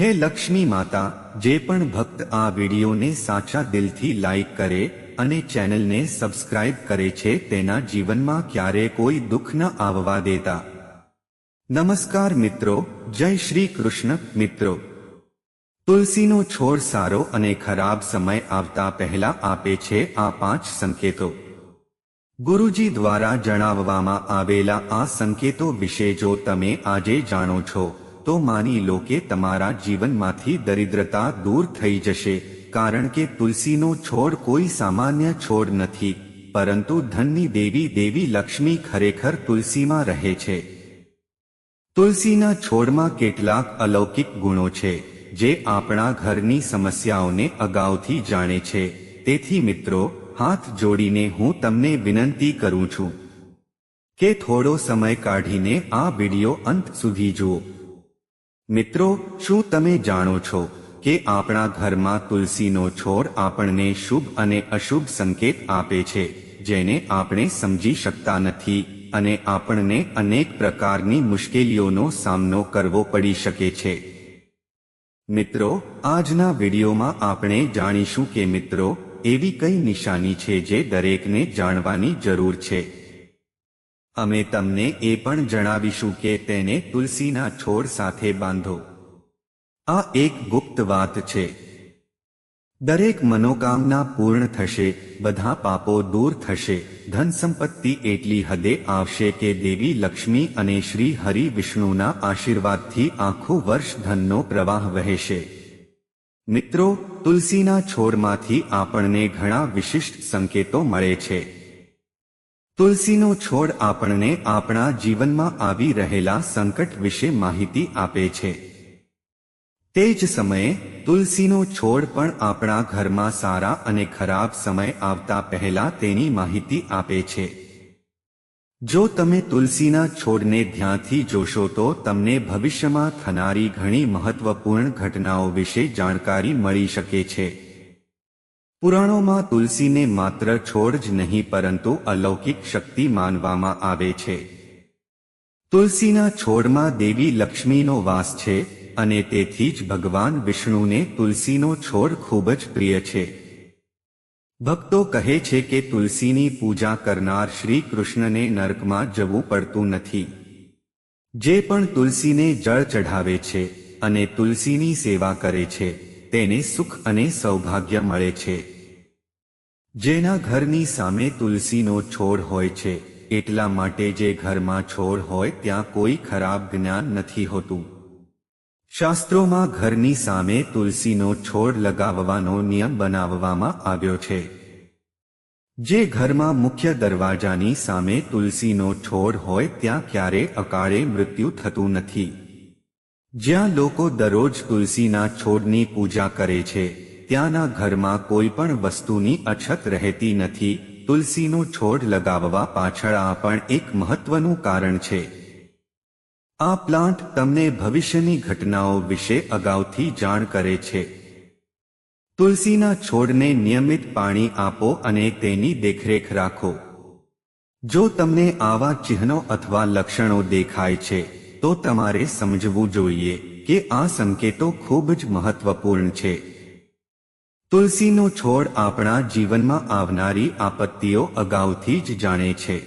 હે લક્ષ્મી માતા, જે પણ ભક્ત આ વિડીયોને સાચા દિલથી લાઈક કરે અને ચેનલને સબસ્ક્રાઇબ કરે છે તેના જીવનમાં ક્યારે કોઈ દુઃખ ન આવવા દેતા. નમસ્કાર મિત્રો, જય શ્રી કૃષ્ણ મિત્રો. તુલસીનો છોડ સારો અને ખરાબ સમય આવતા પહેલા આપે છે આ પાંચ સંકેતો. ગુરુજી દ્વારા જણાવવામાં આવેલા આ સંકેતો વિશે જો તમે આજે જાણો છો તો માની લો કે તમારા જીવનમાંથી દરિદ્રતા દૂર થઈ જશે, કારણ કે તુલસીનો છોડ કોઈ સામાન્ય છોડ નથી, પરંતુ ધનની દેવી દેવી લક્ષ્મી ખરેખર તુલસીમાં રહે છે. તુલસીના છોડમાં કેટલાક અલૌકિક ગુણો છે, જે આપણા ઘરની સમસ્યાઓને અગાઉથી જાણે છે. તેથી મિત્રો, હાથ જોડીને હું તમને વિનંતી કરું છું કે થોડો સમય કાઢીને આ વિડિયો અંત સુધી જુઓ. મિત્રો, શું તમે જાણો છો કે આપણા ઘરમાં તુલસીનો છોડ આપણને શુભ અને અશુભ સંકેત આપે છે, જેને આપણે સમજી શકતા નથી અને આપણને અનેક પ્રકારની મુશ્કેલીઓનો સામનો કરવો પડી શકે છે? મિત્રો, આજના વિડીયોમાં આપણે જાણીશું કે મિત્રો, એવી કઈ નિશાની છે જે દરેકને જાણવાની જરૂર છે? અમે તમને એ પણ જણાવીશું કે તેને તુલસીના છોડ સાથે બાંધો. આ એક ગુપ્ત વાત છે. દરેક મનોકામના પૂર્ણ થશે, બધા પાપો દૂર થશે, ધન સંપત્તિ એટલી હદે આવશે કે દેવી લક્ષ્મી અને શ્રી હરિ વિષ્ણુના આશીર્વાદથી આખું વર્ષ ધનનો પ્રવાહ વહેશે. મિત્રો, તુલસીના છોડમાંથી આપણને ઘણા વિશિષ્ટ સંકેતો મળે છે. તુલસીનો છોડ આપણને આપણા જીવનમાં આવી રહેલા સંકટ વિશે માહિતી આપે છે. તે જ સમયે તુલસીનો છોડ પણ આપણા ઘરમાં સારા અને ખરાબ સમય આવતા પહેલા તેની માહિતી આપે છે. જો તમે તુલસીના છોડને ધ્યાનથી જોશો તો તમને ભવિષ્યમાં થનારી ઘણી મહત્વપૂર્ણ ઘટનાઓ વિશે જાણકારી મળી શકે છે. પુરાણોમાં તુલસીને માત્ર છોડ જ નહીં, પરંતુ અલૌકિક શક્તિ માનવામાં આવે છે. તુલસીના છોડમાં દેવી લક્ષ્મીનો વાસ છે, અને તેથી જ ભગવાન વિષ્ણુને તુલસીનો છોડ ખૂબ જ પ્રિય છે. ભક્તો કહે છે કે તુલસીની પૂજા કરનાર શ્રી કૃષ્ણને નરકમાં જવું પડતું નથી. જે પણ તુલસીને જળ ચઢાવે છે, અને તુલસીની સેવા કરે છે તેને સુખ અને સૌભાગ્ય મળે છે. જેના ઘરની સામે તુલસીનો છોડ હોય છે, એટલા માટે જે ઘરમાં છોડ હોય ત્યાં કોઈ ખરાબ જ્ઞાન નથી હોતું. શાસ્ત્રોમાં ઘરની સામે તુલસીનો છોડ લગાવવાનો નિયમ બનાવવામાં આવ્યો છે. જે ઘરમાં મુખ્ય દરવાજાની સામે તુલસીનો છોડ હોય ત્યાં ક્યારે અકાળે મૃત્યુ થતું નથી. જ્યાં લોકો દરરોજ તુલસીના છોડની પૂજા કરે છે, ત્યાંના ઘરમાં કોઈ પણ વસ્તુની અછત રહેતી નથી, તુલસીનો છોડ લગાવવા પાછળ આ પણ એક મહત્વનું કારણ છે. આ પ્લાન્ટ તમને ભવિષ્યની ઘટનાઓ વિશે અગાઉથી જાણ કરે છે. તુલસીના છોડને નિયમિત પાણી આપો અને તેની દેખરેખ રાખો. જો તમને આવા ચિહ્નો અથવા લક્ષણો દેખાય છે તો તમારે સમજવું જોઈએ કે આ સંકેતો ખૂબ જ મહત્વપૂર્ણ છે. તુલસીનો છોડ આપણા જીવનમાં આવનારી આપત્તિઓ અગાઉથી જ જાણે છે.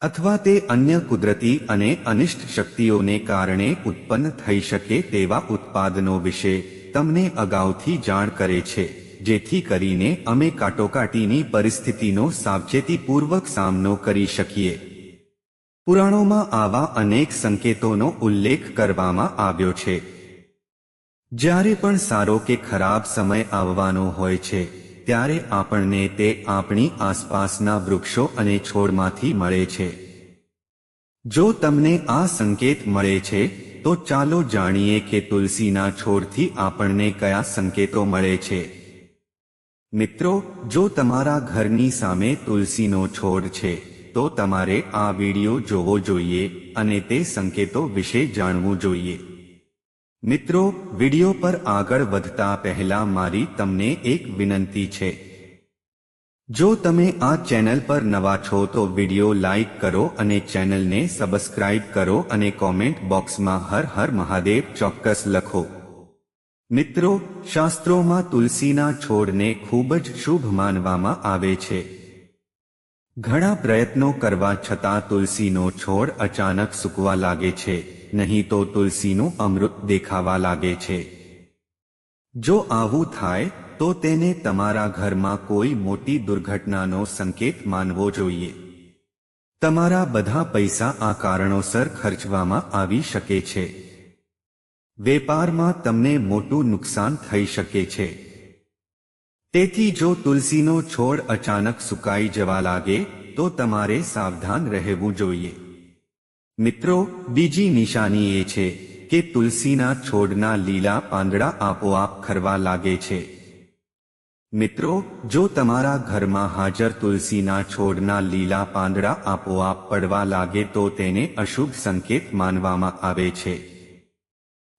અથવા તે અન્ય કુદરતી અને અનિષ્ટ શક્તિઓને કારણે ઉત્પન્ન થઈ શકે તેવા ઉત્પાદનો વિશે તમને અગાઉથી જાણ કરે છે, જેથી કરીને અમે કાટોકાટીની પરિસ્થિતિનો સાવચેતીપૂર્વક સામનો કરી શકીએ. પુરાણોમાં આવા અનેક સંકેતોનો ઉલ્લેખ કરવામાં આવ્યો છે. જ્યારે પણ સારો કે ખરાબ સમય આવવાનો હોય છે, ત્યારે આપણને તે આપણી આસપાસના વૃક્ષો અને છોડમાંથી મળે છે. જો તમને આ સંકેત મળે છે, તો ચાલો જાણીએ કે તુલસીના છોડથી આપણને કયા સંકેતો મળે છે. મિત્રો, જો તમારા ઘરની સામે તુલસીનો છોડ છે તો તમારે આ વીડિયો જોવો જોઈએ અને તે સંકેતો વિશે જાણવું જોઈએ. મિત્રો, વીડિયો પર આગળ વધતા પહેલા મારી તમને એક વિનંતી છે. જો તમે આ ચેનલ પર નવા છો તો વીડિયો લાઈક કરો અને ચેનલને સબસ્ક્રાઇબ કરો અને કોમેન્ટ બોક્સમાં હર હર મહાદેવ ચોક્કસ લખો. મિત્રો, શાસ્ત્રોમાં તુલસીના છોડને ખૂબ જ શુભ માનવામાં આવે છે. ઘણા પ્રયત્નો કરવા છતાં તુલસીનો છોડ અચાનક સૂકવા લાગે છે, નહીં તો તુલસીનું અમૃત દેખાવા લાગે છે. જો આવું થાય, તો તેને તમારા ઘરમાં કોઈ મોટી દુર્ઘટનાનો સંકેત માનવો જોઈએ. તમારા બધા પૈસા આ કારણોસર ખર્ચવામાં આવી શકે છે. વેપારમાં તમને મોટું નુકસાન થઈ શકે છે. તેથી જો તુલસીનો છોડ અચાનક સુકાઈ જવા લાગે, તો તમારે સાવધાન રહેવું જોઈએ. મિત્રો, બીજી નિશાની એ છે કે તુલસીના છોડના લીલા પાંદડા આપોઆપ ખરવા લાગે છે. મિત્રો, જો તમારા ઘરમાં હાજર તુલસીના છોડના લીલા પાંદડા આપોઆપ પડવા લાગે તો તેને અશુભ સંકેત માનવામાં આવે છે.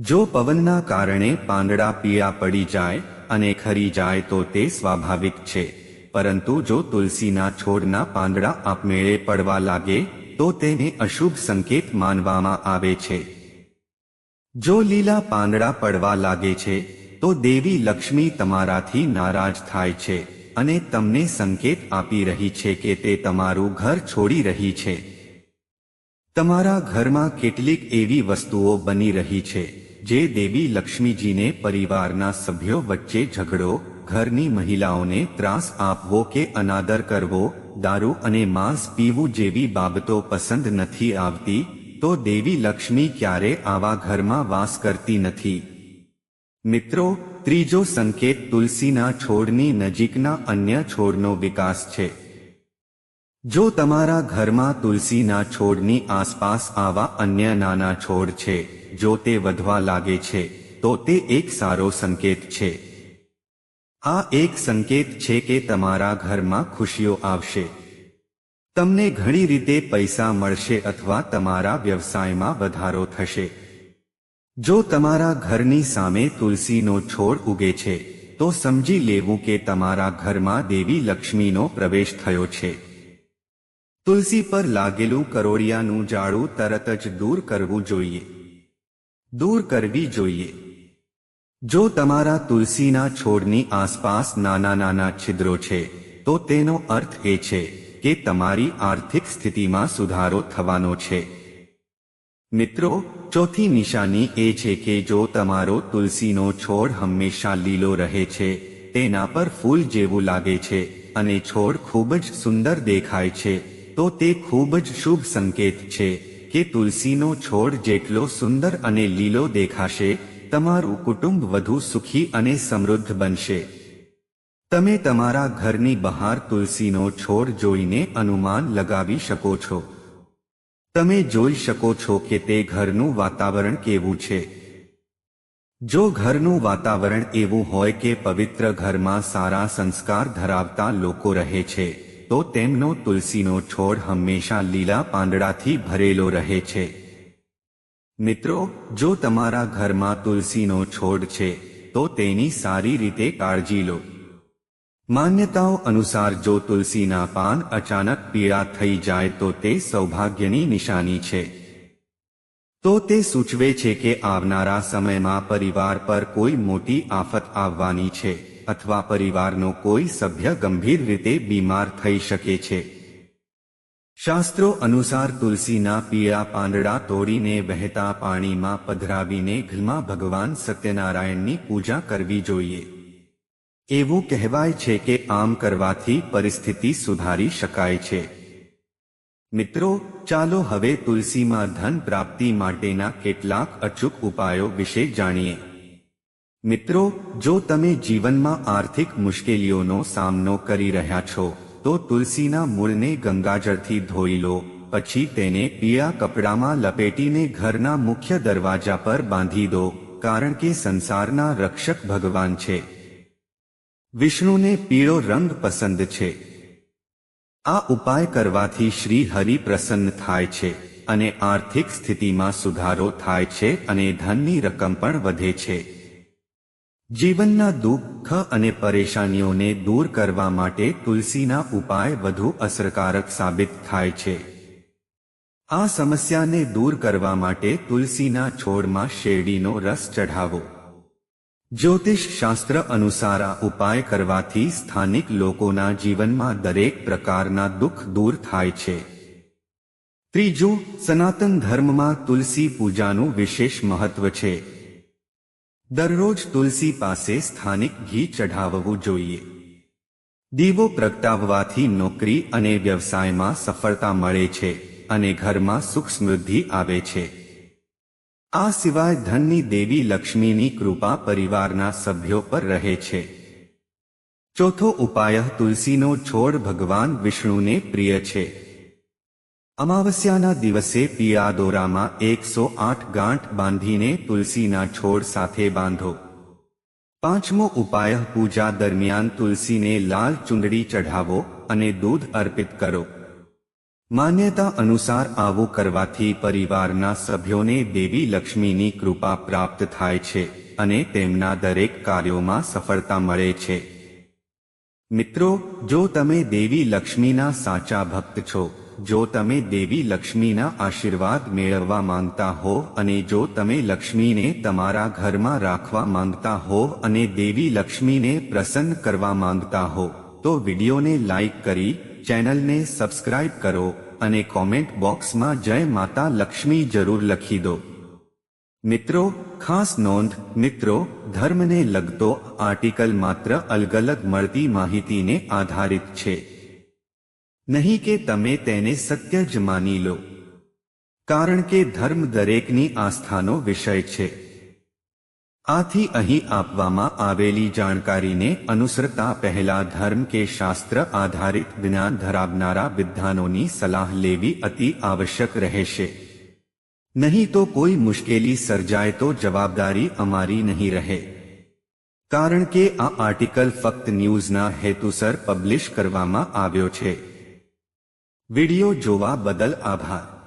જો પવનના કારણે પાંદડા પીળા પડી જાય અને ખરી જાય તો તે સ્વાભાવિક છે. પરંતુ જો તુલસીના છોડના પાંદડા આપમેળે પડવા લાગે, તો તેને અશુભ સંકેત માનવામાં આવે છે. જો લીલા પાંદડા પડવા લાગે છે, તો દેવી લક્ષ્મી તમારાથી નારાજ થાય છે અને તમને સંકેત આપી રહી છે કે તે તમારું ઘર છોડી રહી છે. તમારા ઘરમાં કેટલીક એવી વસ્તુઓ બની રહી છે. જે દેવી લક્ષ્મીજીને પરિવારના સભ્યો વચ્ચે ઝઘડો, ઘરની મહિલાઓને ત્રાસ આપવો કે અનાદર કરવો, દારૂ અને માંસ પીવું જેવી બાબતો પસંદ નથી આવતી, તો દેવી લક્ષ્મી ક્યારે આવા ઘરમાં વાસ કરતી નથી. મિત્રો, ત્રીજો સંકેત તુલસીના છોડની નજીકના અન્ય છોડનો વિકાસ છે. જો તમારા ઘરમાં તુલસીના છોડની આસપાસ આવા અન્ય નાના છોડ છે જો તે વધવા લાગે છે, તો તે એક સારો સંકેત છે. આ એક સંકેત છે કે તમારા ઘરમાં ખુશીઓ આવશે. તમને ઘણી રીતે પૈસા મળશે અથવા તમારા વ્યવસાયમાં વધારો થશે. જો તમારા ઘરની સામે તુલસીનો છોડ ઉગે છે, તો સમજી લેવું કે તમારા ઘરમાં દેવી લક્ષ્મીનો પ્રવેશ થયો છે. તુલસી પર લાગેલું કરોડિયાનું જાળું તરત જ દૂર કરવું જોઈએ. દૂર કરવી જોઈએ. જો તમારા તુલસીના છોડની આસપાસ નાના નાના છિદ્રો છે, તો તેનો અર્થ એ છે કે તમારી આર્થિક સ્થિતિમાં સુધારો થવાનો છે. મિત્રો, ચોથી નિશાની એ છે કે જો તમારો તુલસીનો છોડ હંમેશા લીલો રહે છે, તેના પર ફૂલ જેવું લાગે છે અને છોડ ખૂબ જ સુંદર દેખાય છે, તો તે ખૂબ જ શુભ સંકેત છે. કે તુલસીનો છોડ જેટલો સુંદર અને લીલો દેખાશે, તમારું કુટુંબ વધુ સુખી અને સમૃદ્ધ બનશે. તમે તમારા ઘરની બહાર તુલસીનો છોડ જોઈને અનુમાન લગાવી શકો છો. તમે જોઈ શકો છો કે તે ઘરનું વાતાવરણ કેવું છે. જો ઘરનું વાતાવરણ એવું હોય કે પવિત્ર ઘરમાં સારા સંસ્કાર ધરાવતા લોકો રહે છે તો તેમનો તુલસીનો છોડ હંમેશા લીલા પાંદડાથી ભરેલો રહે છે. મિત્રો, જો તમારા ઘરમાં તુલસીનો છોડ છે, તો તેની સારી રીતે કાળજી લો. માન્યતાઓ અનુસાર જો તુલસીના પાન અચાનક પીળા થઈ જાય તો તે સૌભાગ્યની નિશાની છે. તો તે સૂચવે છે કે આવનારા સમયમાં પરિવાર પર કોઈ મોટી આફત આવવાની છે. અથવા પરિવારનો કોઈ સભ્ય ગંભીર રીતે બીમાર થઈ શકે છે. શાસ્ત્રો અનુસાર તુલસીના પીળા પાંદડા તોડીને વહેતા પાણીમાં પધરાવીને ઘરમાં ભગવાન સત્યનારાયણની પૂજા કરવી જોઈએ. એવું કહેવાય છે કે આમ કરવાથી પરિસ્થિતિ સુધારી શકાય છે. મિત્રો, ચાલો હવે તુલસીમાં ધન પ્રાપ્તિ માટેના કેટલાક અચૂક ઉપાયો વિશે જાણીએ. મિત્રો, જો તમે જીવનમાં આર્થિક મુશ્કેલીઓનો સામનો કરી રહ્યા છો, તો તુલસીના મૂળને ગંગાજળથી ધોઈ લો, પછી તેને પીળા કપડામાં લપેટીને ઘરના મુખ્ય દરવાજા પર બાંધી દો, કારણ કે સંસારના રક્ષક ભગવાન છે. વિષ્ણુને પીળો રંગ પસંદ છે. આ ઉપાય કરવાથી શ્રી હરિ પ્રસન્ન થાય છે અને આર્થિક સ્થિતિમાં સુધારો થાય છે અને ધનની રકમ પણ વધે છે. જીવનના દુઃખ અને પરેશાનીઓને દૂર કરવા માટે તુલસીના ઉપાય વધુ અસરકારક સાબિત થાય છે. આ સમસ્યાને દૂર કરવા માટે તુલસીના છોડમાં શેરડીનો રસ ચઢાવો. જ્યોતિષ શાસ્ત્ર અનુસાર આ ઉપાય કરવાથી સ્થાનિક લોકોના જીવનમાં દરેક પ્રકારના દુઃખ દૂર થાય છે. ત્રીજું, સનાતન ધર્મમાં તુલસી પૂજાનું વિશેષ મહત્વ છે. દરરોજ તુલસી પાસે સ્થાનિક ઘી ચઢાવવું જોઈએ. દીવો પ્રગટાવવાથી નોકરી અને વ્યવસાયમાં સફળતા મળે છે અને ઘરમાં સુખ સમૃદ્ધિ આવે છે. આ સિવાય ધનની દેવી લક્ષ્મીની કૃપા પરિવારના સભ્યો પર રહે છે. ચોથો ઉપાય તુલસીનો છોડ ભગવાન વિષ્ણુને પ્રિય છે. અમાવસ્યાના દિવસે પિયાદોરામાં એકસો આઠ ગાંઠ બાંધીને તુલસીના છોડ સાથે બાંધો પાંચમો ઉપાય પૂજા દરમિયાન તુલસીને લાલ ચુંદડી ચઢાવો અને દૂધ અર્પિત કરો માન્યતા અનુસાર આવું કરવાથી પરિવારના સભ્યોને દેવી લક્ષ્મીની કૃપા પ્રાપ્ત થાય છે અને તેમના દરેક કાર્યોમાં સફળતા મળે છે। મિત્રો જો તમે દેવી લક્ષ્મીના સાચા ભક્ત છો જો તમે દેવી લક્ષ્મીના આશીર્વાદ મેળવવા માંગતા હો અને જો તમે લક્ષ્મીને તમારા ઘરમાં રાખવા માંગતા હો અને દેવી લક્ષ્મીને પ્રસન્ન કરવા માંગતા હો, તો વિડીયોને લાઇક કરી, ચેનલને સબસ્ક્રાઇબ કરો અને કોમેન્ટ બોક્સમાં જય માતા લક્ષ્મી જરૂર લખી દો. મિત્રો, ખાસ નોંધ, મિત્રો, ધર્મને લગતો આર્ટિકલ માત્ર અલગ અલગ મળતી માહિતીને આધારિત છે. નહીં કે તમે તેને સત્ય જ માની લો કારણ કે ધર્મ દરેકની આસ્થાનો વિષય છે આથી અહીં આપવામાં આવેલી જાણકારીને અનુસરતા પહેલા ધર્મ કે શાસ્ત્ર આધારિત જ્ઞાન ધરાવનારા વિદ્વાનોની સલાહ લેવી અતિ આવશ્યક રહેશે નહીં તો કોઈ મુશ્કેલી સર્જાય તો જવાબદારી અમારી નહીં રહે કારણ કે આ આર્ટિકલ ફક્ત ન્યૂઝના હેતુસર પબ્લિશ કરવામાં આવ્યો છે વિડિયો જોવા બદલ આભાર.